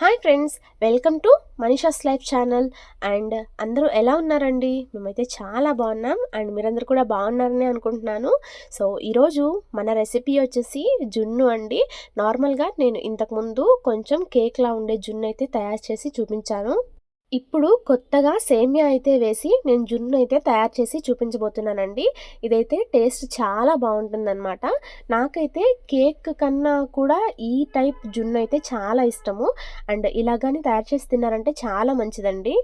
Hi friends welcome to Manisha's life channel. And అందరూ ఎలా ఉన్నారండి? మేమైతే చాలా బాగున్నాం. అండ్ మీరందరూ కూడా బాగున్నారని అనుకుంటున్నాను. సో ఈరోజు మన రెసిపీ వచ్చేసి జున్ను అండి. నార్మల్గా నేను ఇంతకుముందు కొంచెం కేక్లా ఉండే జున్ను అయితే తయారు చేసి చూపించాను. ఇప్పుడు కొత్తగా సేమియా అయితే వేసి నేను జున్ను అయితే తయారు చేసి చూపించబోతున్నానండి. ఇదైతే టేస్ట్ చాలా బాగుంటుందన్నమాట. నాకైతే కేక్ కన్నా కూడా ఈ టైప్ జున్ను అయితే చాలా ఇష్టము. అండ్ ఇలాగాని తయారు చేసి తిన్నారంటే చాలా మంచిదండి.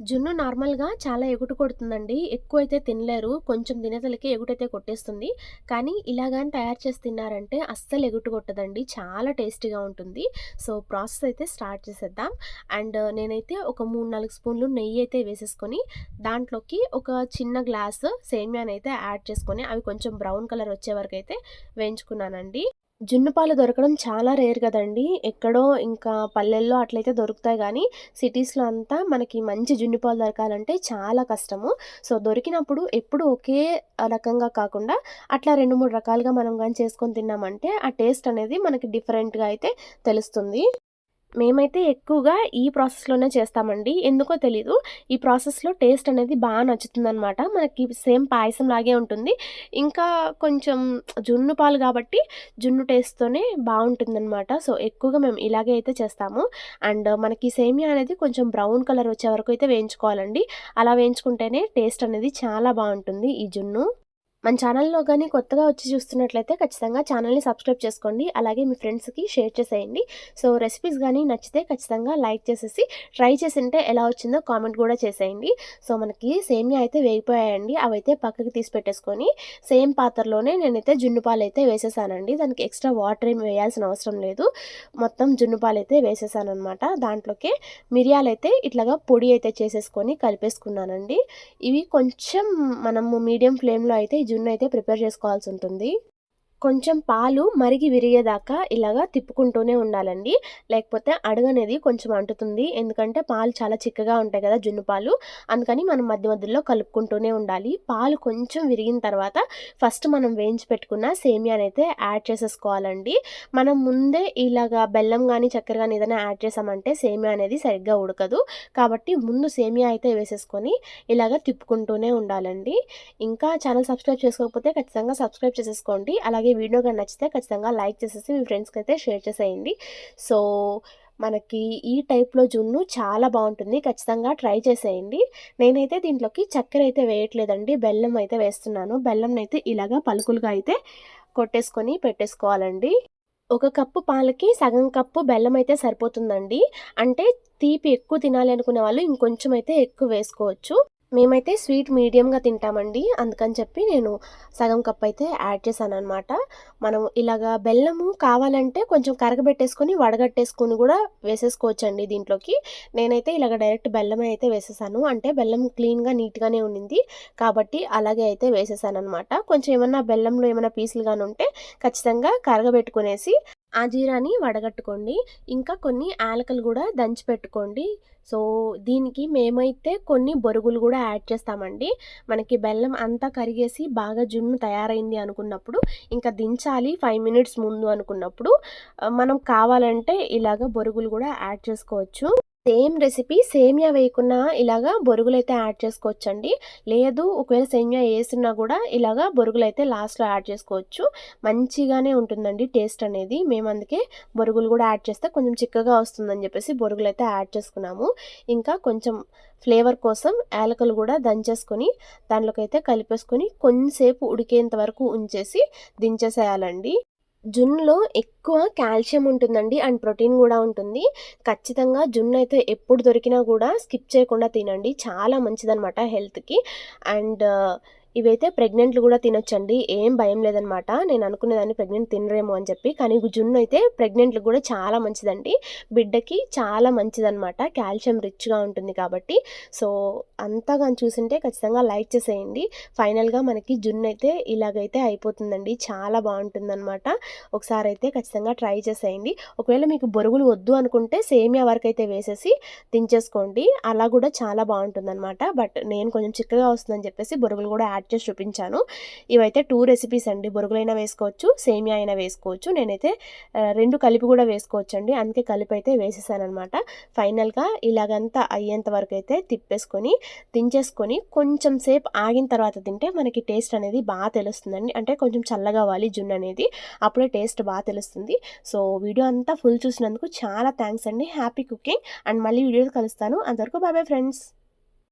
జున్ను నార్మల్‌గా చాలా ఎగుటు కొడుతుందండి. ఎక్కువ అయితే తినలేరు. కొంచెం తినేతలకి ఎగుటైతే కొట్టేస్తుంది. కానీ ఇలాగాని తయారు చేసి తిన్నారంటే అస్సలు ఎగుటు కొట్టదండి. చాలా టేస్టీగా ఉంటుంది. సో, ప్రాసెస్ అయితే స్టార్ట్ చేసేద్దాం. అండ్ నేనైతే ఒక 3, 4 స్పూన్లు నెయ్యి అయితే వేసేసుకొని, దాంట్లోకి ఒక చిన్న గ్లాసు అయితే యాడ్ చేసుకొని, అవి కొంచెం బ్రౌన్ కలర్ వచ్చే వరకైతే వేయించుకున్నానండి. జున్ను పాలు దొరకడం చాలా రేర్ కదండీ. ఎక్కడో ఇంకా పల్లెల్లో అట్లయితే దొరుకుతాయి కానీ సిటీస్‌లో అంతా మనకి మంచి జున్ను పాలు దొరకాలంటే చాలా కష్టము. సో, దొరికినప్పుడు ఎప్పుడు ఒకే రకంగా కాకుండా, అట్లా 2, 3 రకాలుగా మనం కానీ చేసుకొని తిన్నామంటే, ఆ టేస్ట్ అనేది మనకి డిఫరెంట్‌గా అయితే తెలుస్తుంది. మేమైతే ఎక్కువగా ఈ ప్రాసెస్‌లోనే చేస్తామండి. ఎందుకో తెలీదు. ఈ ప్రాసెస్‌లో టేస్ట్ అనేది బాగా నచ్చుతుందనమాట. మనకి సేమ్ పాయసం లాగే ఉంటుంది. ఇంకా కొంచెం జున్ను పాలు కాబట్టి జున్ను టేస్ట్‌తోనే బావుంటుందనమాట. సో, ఎక్కువగా మేము ఇలాగే అయితే చేస్తాము. అండ్ మనకి సేమియా అనేది కొంచెం బ్రౌన్ కలర్ వచ్చే వరకు అయితే వేయించుకోవాలండి. అలా వేయించుకుంటేనే టేస్ట్ అనేది చాలా బాగుంటుంది ఈ జున్ను. మన ఛానల్‌లో కానీ కొత్తగా వచ్చి చూస్తున్నట్లయితే ఖచ్చితంగా ఛానల్‌ని సబ్స్క్రైబ్ చేసుకోండి. అలాగే మీ ఫ్రెండ్స్‌కి షేర్ చేసేయండి. సో, రెసిపీస్ కానీ నచ్చితే ఖచ్చితంగా లైక్ చేసేసి, ట్రై చేసుంటే ఎలా వచ్చిందో కామెంట్ కూడా చేసేయండి. సో, మనకి సేమియా అయితే వేగిపోయాయండి. అవైతే పక్కకి తీసి పెట్టేసుకొని, సేమ్ పాత్రలోనే నేనైతే జున్ను అయితే వేసేసానండి. దానికి ఎక్స్‌ట్రా వాటర్ ఏమి వేయాల్సిన అవసరం లేదు. మొత్తం జున్ను అయితే వేసేసాననమాట. దాంట్లోకే అయితే ఇట్లాగా పొడి అయితే చేసేసుకొని కలిపేసుకున్నానండి. ఇవి కొంచెం మనము మీడియం ఫ్లేమ్‌లో అయితే జున్ను అయితే ప్రిపేర్ చేసుకోవాల్సి ఉంటుంది. కొంచెం పాలు మరిగి విరిగేదాకా ఇలాగా తిప్పుకుంటూనే ఉండాలండి. లేకపోతే అడగనేది కొంచెం అంటుతుంది. ఎందుకంటే పాలు చాలా చిక్కగా ఉంటాయి కదా జున్ను పాలు. అందుకని మనం మధ్య మధ్యలో కలుపుకుంటూనే ఉండాలి. పాలు కొంచెం విరిగిన తర్వాత ఫస్ట్ మనం వేయించి పెట్టుకున్న సేమియానైతే యాడ్ చేసేసుకోవాలండి. మనం ముందే ఇలాగా బెల్లం కానీ చక్కెర కానీ ఏదైనా యాడ్ చేసామంటే సేమియా అనేది సరిగ్గా ఉడకదు. కాబట్టి ముందు సేమియా అయితే వేసేసుకొని ఇలాగ తిప్పుకుంటూనే ఉండాలండి. ఇంకా ఛానల్ సబ్స్క్రైబ్ చేసుకోకపోతే ఖచ్చితంగా సబ్స్క్రైబ్ చేసేసుకోండి. అలాగే వీడియో కానీ నచ్చితే ఖచ్చితంగా లైక్ చేసేసి మీ ఫ్రెండ్స్కి అయితే షేర్ చేసేయండి. సో, మనకి ఈ టైప్‌లో జున్ను చాలా బాగుంటుంది ఖచ్చితంగా ట్రై చేసేయండి. నేనైతే దీంట్లోకి చక్కెర అయితే వేయట్లేదండి. బెల్లం అయితే వేస్తున్నాను. బెల్లం అయితే ఇలాగా పలుకులుగా అయితే కొట్టేసుకొని పెట్టేసుకోవాలండి. ఒక కప్పు పాలకి సగం కప్పు బెల్లం అయితే సరిపోతుందండి. అంటే తీపి ఎక్కువ తినాలి అనుకునే వాళ్ళు ఇంకొంచెం అయితే ఎక్కువ వేసుకోవచ్చు. మేమైతే స్వీట్ మీడియంగా తింటామండి. అందుకని చెప్పి నేను సగం కప్ అయితే యాడ్ చేశాననమాట. మనం ఇలాగా బెల్లము కావాలంటే కొంచెం కరగబెట్టేసుకొని, వడగట్టేసుకొని కూడా వేసేసుకోవచ్చండి దీంట్లోకి. నేనైతే ఇలాగ డైరెక్ట్ బెల్లమే అయితే వేసేసాను. అంటే బెల్లం క్లీన్‌గా, నీట్‌గానే ఉండింది. కాబట్టి అలాగే అయితే వేసేసాననమాట. కొంచెం ఏమన్నా బెల్లంలో ఏమైనా పీసులు కానీ ఉంటే ఖచ్చితంగా కరగబెట్టుకునేసి, ఆ జీరాని వడగట్టుకోండి. ఇంకా కొన్ని యాలకులు కూడా దంచి పెట్టుకోండి. సో, దీనికి మేమైతే కొన్ని బొరుగులు కూడా యాడ్ చేస్తామండి. మనకి బెల్లం అంతా కరిగేసి బాగా జున్ను తయారైంది అనుకున్నప్పుడు, ఇంకా దించాలి ఫైవ్ మినిట్స్ ముందు అనుకున్నప్పుడు, మనం కావాలంటే ఇలాగ బొరుగులు కూడా యాడ్ చేసుకోవచ్చు. సేమ్ రెసిపీ సేమియా వేయకున్నా ఇలాగా బొరుగులైతే యాడ్ చేసుకోవచ్చండి. లేదు ఒకవేళ సేమియా వేసినా కూడా ఇలాగా బొరుగులైతే లాస్ట్‌లో యాడ్ చేసుకోవచ్చు. మంచిగానే ఉంటుందండి టేస్ట్ అనేది. మేము అందుకే బొరుగులు కూడా యాడ్ చేస్తే కొంచెం చిక్కగా వస్తుందని జెప్పేసి బొరుగులైతే యాడ్ చేసుకున్నాము. ఇంకా కొంచెం ఫ్లేవర్ కోసం యాలకులు కూడా దంచేసుకొని, దాంట్లోకి అయితే కలిపేసుకొని కొంచెంసేపు ఉడికేంత వరకు ఉంచేసి దించేసేయాలండి. జున్నులో ఎక్కువ కాల్షియం ఉంటుందండి. అండ్ ప్రోటీన్ కూడా ఉంటుంది. ఖచ్చితంగా జున్నయితే ఎప్పుడు దొరికినా కూడా స్కిప్ చేయకుండా తినండి. చాలా మంచిదనమాట హెల్త్‌కి. అండ్ ఇవైతే ప్రెగ్నెంట్లు కూడా తినొచ్చండి. ఏం భయం లేదనమాట. నేను అనుకునేదాన్ని ప్రెగ్నెంట్ తినరేమో అని చెప్పి. కానీ జున్ను అయితే ప్రెగ్నెంట్లు కూడా చాలా మంచిదండి. బిడ్డకి చాలా మంచిదనమాట. కాల్షియం రిచ్‌గా ఉంటుంది కాబట్టి. సో, అంతగా చూసింటే ఖచ్చితంగా లైక్ చేసేయండి. ఫైనల్‌గా మనకి జున్ను అయితే ఇలాగైతే అయిపోతుందండి. చాలా బాగుంటుందనమాట ఒకసారి అయితే ఖచ్చితంగా ట్రై చేసేయండి. ఒకవేళ మీకు బొరుగులు వద్దు అనుకుంటే సేమియా వరకైతే వేసేసి దించేసుకోండి. అలా కూడా చాలా బాగుంటుందన్నమాట బట్ నేను కొంచెం చిక్కగా వస్తుందని చెప్పేసి బొరుగులు కూడా యాడ్ కట్ చేసి చూపించాను. ఇవైతే టూ రెసిపీస్ అండి. బొరుగులైనా వేసుకోవచ్చు సేమియా అయినా వేసుకోవచ్చు. నేనైతే రెండు కలిపి కూడా వేసుకోవచ్చు అండి అందుకే కలిపి అయితే వేసేసాను అనమాట ఫైనల్గా ఇలాగంతా అయ్యేంత వరకు అయితే తిప్పేసుకొని దించేసుకొని కొంచెం సేపు ఆగిన తర్వాత తింటే మనకి టేస్ట్ అనేది బాగా తెలుస్తుందండి. అంటే కొంచెం చల్లగా అవ్వాలి జున్ను అనేది. అప్పుడే టేస్ట్ బాగా తెలుస్తుంది. సో వీడియో అంతా ఫుల్ చూసినందుకు చాలా థ్యాంక్స్ అండి. Happy cooking. అండ్ మళ్ళీ వీడియోస్ కలుస్తాను. అంతవరకు బాబాయ్ ఫ్రెండ్స్.